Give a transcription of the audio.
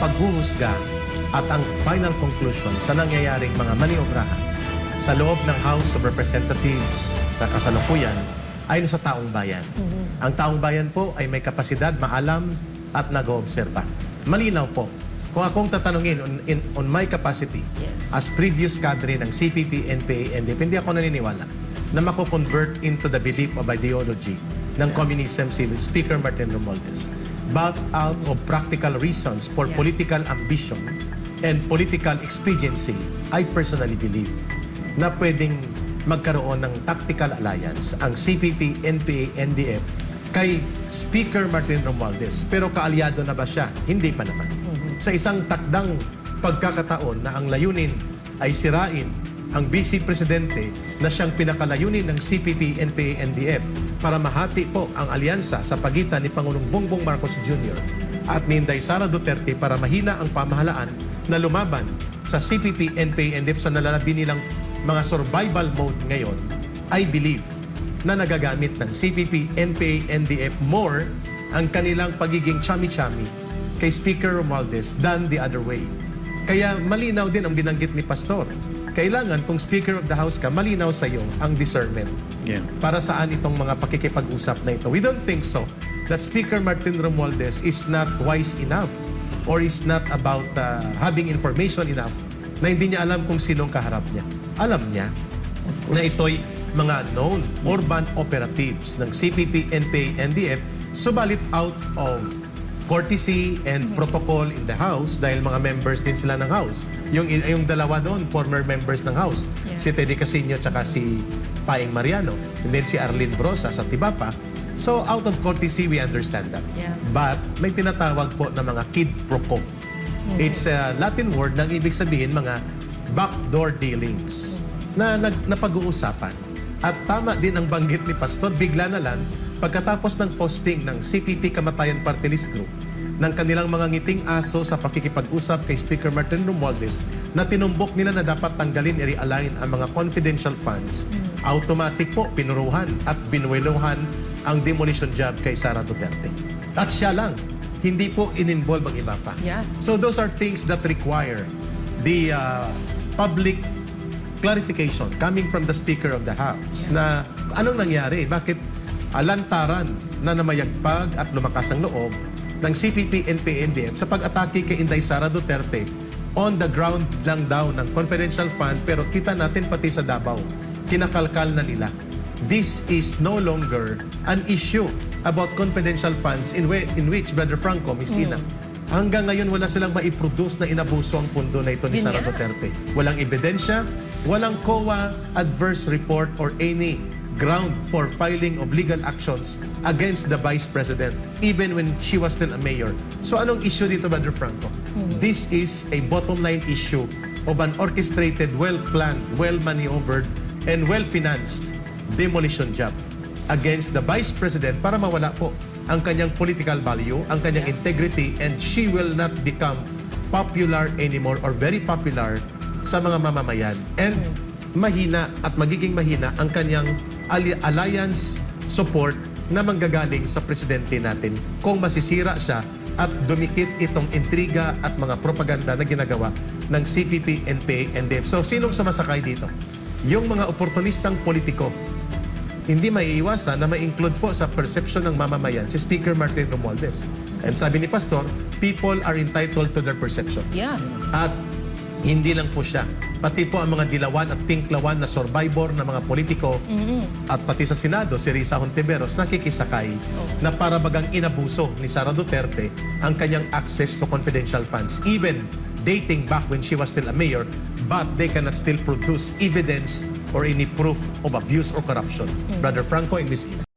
paghuhusga at ang final conclusion sa nangyayaring mga maniobrahan sa loob ng House of Representatives sa kasalukuyan ay nasa taong bayan. Ang taong bayan po ay may kapasidad, maalam at nag-oobserba. Malinaw po. Kung akong tatanungin on, in, on my capacity Yes. as previous cadre ng CPP, NPA, NDP, hindi ako naniniwala na mako-convert into the belief of ideology ng communism si Speaker Martin Romualdez. But out of practical reasons for Yeah. political ambition and political expediency, I personally believe na pwedeng magkaroon ng tactical alliance ang CPP, NPA, NDF kay Speaker Martin Romualdez. Pero kaalyado na ba siya? Hindi pa naman. Sa isang takdang pagkakataon na ang layunin ay sirain ang Vice Presidente na siyang pinakalayunin ng CPP, NPA, NDF para mahati po ang alyansa sa pagitan ni Pangulong Bongbong Marcos Jr. at ni Inday Sara Duterte para mahina ang pamahalaan na lumaban sa CPP, NPA, NDF sa nalalabi nilang mga survival mode ngayon, I believe na nagagamit ng CPP, NPA, NDF more ang kanilang pagiging chami-chami kay Speaker Romualdez than the other way. Kaya malinaw din ang binanggit ni Pastor. Kailangan kung Speaker of the House ka, malinaw sa iyo ang discernment. Yeah. Para saan itong mga pakikipag-usap na ito? We don't think so. That Speaker Martin Romualdez is not wise enough or is not about uh, having information enough na hindi niya alam kung sinong kaharap niya. Alam niya na ito'y mga known urban operatives ng CPP, NPA, NDF, subalit out of courtesy and protocol in the House dahil mga members din sila ng House. Yung, yung dalawa doon, former members ng House. Yeah. Si Teddy Casino tsaka si Paing Mariano. And then si Arlene Brosa sa Tibapa. So out of courtesy, we understand that. Yeah. But may tinatawag po na mga quid pro quo. It's a Latin word na ibig sabihin mga backdoor dealings na nag, napag-uusapan. At tama din ang banggit ni Pastor, bigla na lang, pagkatapos ng posting ng CPP Kamatayan Party List Group, ng kanilang mga ngiting aso sa pakikipag-usap kay Speaker Martin Romualdez na tinumbok nila na dapat tanggalin i realign ang mga confidential funds, automatic po pinuruhan at binueluhan ang demolition job kay Sara Duterte. At siya lang, hindi po in-involve ang iba pa. Yeah. So those are things that require the uh, public clarification coming from the Speaker of the House na anong nangyari? Bakit alantaran na namayagpag at lumakas ang loob ng CPP, NPA, sa pag-atake kay Inday Sara Duterte on the ground lang daw ng confidential fund pero kita natin pati sa Davao, kinakalkal na nila. This is no longer an issue about confidential funds in, in which Brother Franco, Miss Ina, hanggang ngayon wala silang maiproduce na inabuso ang pundo na ito ni Sara. Duterte. Walang ebidensya, walang COA adverse report or any ground for filing of legal actions against the Vice President even when she was still a mayor. So anong issue dito, Brother Franco? This is a bottom line issue of an orchestrated, well-planned, well-maneuvered, and well-financed demolition job against the Vice President para mawala po ang kanyang political value, ang kanyang integrity, and she will not become popular anymore or very popular sa mga mamamayan. And mahina at magiging mahina ang kanyang alliance support na manggagaling sa presidente natin kung masisira siya at dumikit itong intriga at mga propaganda na ginagawa ng CPP, NPA, NDF. So, sinong sumasakay dito? Yung mga oportunistang politiko hindi maiiwasan na ma-include po sa perception ng mamamayan si Speaker Martin Romualdez. And sabi ni Pastor, people are entitled to their perception. Yeah. At hindi lang po siya, pati po ang mga dilawan at pinklawan na survivor ng mga politiko at pati sa Senado, si Risa Hontiveros, nakikisakay na para bagang inabuso ni Sara Duterte ang kanyang access to confidential funds, even dating back when she was still a mayor, but they cannot still produce evidence or any proof of abuse or corruption. Brother Franco and Miss Ina.